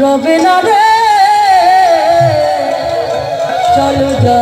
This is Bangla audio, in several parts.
রবে না রে। চলো যা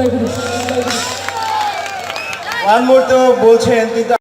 জয় গুরু। বলছেন কিন্তু